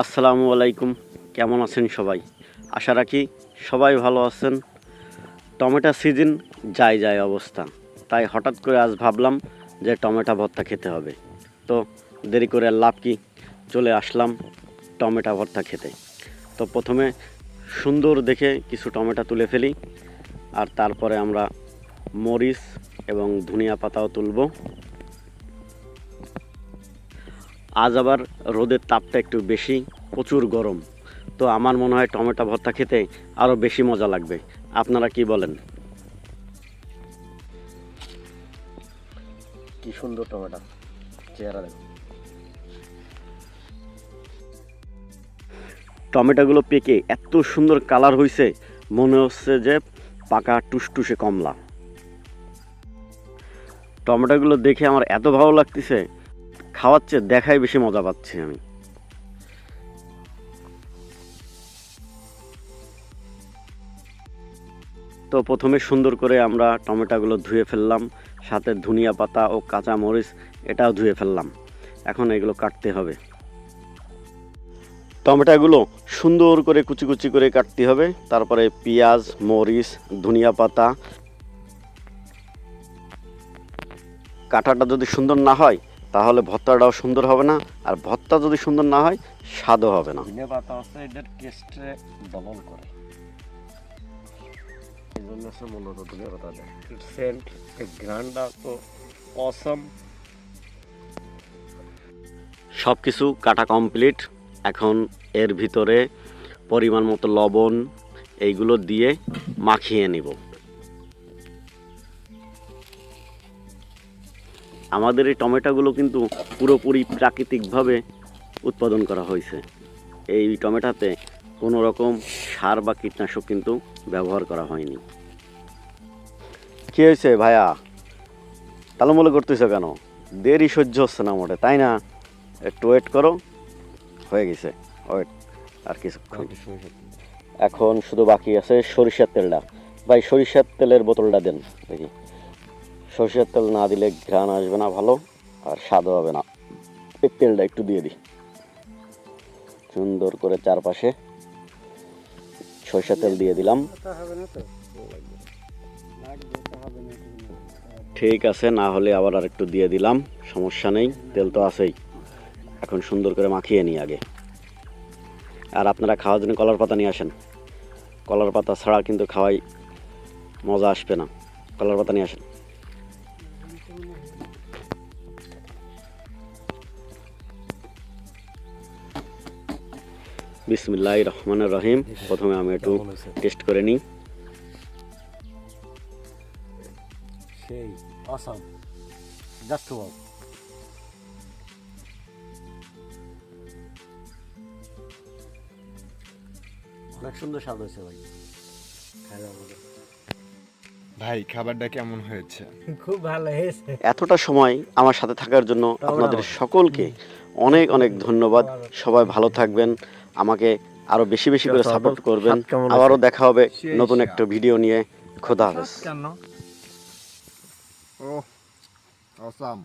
আসসালামু আলাইকুম। কেমন আছেন সবাই? আশা রাখি সবাই ভালো আছেন। টমেটো সিজন যায় যায় অবস্থা। তাই হঠাৎ করে আজ ভাবলাম যে টমেটো ভর্তা খেতে হবে। তো দেরি করে লাভ কি? চলে আসলাম টমেটো ভর্তা খেতে। তো প্রথমে সুন্দর দেখে কিছু টমেটো তুলে ফেলি। আর তারপরে আমরা মরিচ এবং ধনিয়া পাতাও তুলব। আজ আবার রোদের তাপটা একটু বেশি প্রচুর গরম। তো আমার মনে হয় টমেটো ভর্তা খেতে আরও বেশি মজা লাগবে। আপনারা কি বলেন? কি সুন্দর টমেটো। চেহারা দেখো। টমেটোগুলো পেকে এত সুন্দর কালার হয়েছে মনে হচ্ছে যে পাকা টুসটুসে কমলা। টমেটোগুলো দেখে আমার এত ভালো লাগতেছে খাওয়াচ্ছে দেখাই বেশি মজা পাচ্ছি আমি। তো প্রথমে সুন্দর করে আমরা টমেটোগুলো ধুয়ে ফেললাম, সাথে ধনিয়া পাতা ও কাঁচা মরিচ, এটাও ধুয়ে ফেললাম। এখন এগুলো কাটতে হবে। টমেটোগুলো সুন্দর করে কুচি কুচি করে কাটতে হবে, তারপরে পেঁয়াজ, মরিচ, ধনিয়া পাতা। কাটাটা যদি সুন্দর না হয় তাহলে ভর্তাটাও সুন্দর হবে না আর ভর্তা যদি সুন্দর না হয় স্বাদও হবে না। ধনিয়া পাতা আছে এটার টেস্টে দমন করে। এই জন্য সে মূলত ধনিয়া পাতা দেয় সেন্ট গ্রান্ডা তো অসম সব কিছু কাটা কমপ্লিট এখন এর ভিতরে পরিমাণ মতো লবণ এইগুলো দিয়ে মাখিয়ে নিব। আমাদের এই টমেটোগুলো কিন্তু পুরোপুরি প্রাকৃতিকভাবে উৎপাদন করা হয়েছে। এই টমেটোতে কোনো রকম সার বা কীটনাশক কিন্তু ব্যবহার করা হয়নি। কী হয়েছে ভাইয়া? তালমলে করতেছো কেন? দেরি সহ্য হচ্ছে না মোটে তাই না? একটু ওয়েট করো। হয়ে গেছে। ওয়েট আর কিছুক্ষণ। এখন শুধু বাকি আছে সরিষার তেলটা। ভাই সরিষার তেলের বোতলটা দেন। দেখি। সরিষার তেল না দিলে ঘ্রাণ আসবে না ভালো, আর স্বাদও হবে না। এই তেলটা একটু দিয়ে দিই। সুন্দর করে চারপাশে সরিষার তেল দিয়ে দিলাম। ঠিক আছে, না হলে আবার আর একটু দিয়ে দিলাম, সমস্যা নেই, তেল তো আছেই। এখন সুন্দর করে মাখিয়ে নিই আগে। আর আপনারা খাওয়ার জন্য কলার পাতা নিয়ে আসেন। কলার পাতা ছাড়া কিন্তু খাওয়াই মজা আসবে না। কলার পাতা নিয়ে আসেন। বিসমিল্লাহ রহমান রহিম প্রথমে আমি একটু টেস্ট করে নিই। সেই অসম জাস্ট ওয়াও অনেক সুন্দর স্বাদ হয়েছে ভাই। ভাই খাবারটা কেমন হয়েছে? খুব ভালো হয়েছে। এতটা সময় আমার সাথে থাকার জন্য আপনাদের সকলকে অনেক অনেক ধন্যবাদ। সবাই ভালো থাকবেন। আমাকে আরও বেশি বেশি করে সাপোর্ট করবেন? আবারও দেখা হবে নতুন একটা ভিডিও নিয়ে। খোদা হাফেজ। ও অসাম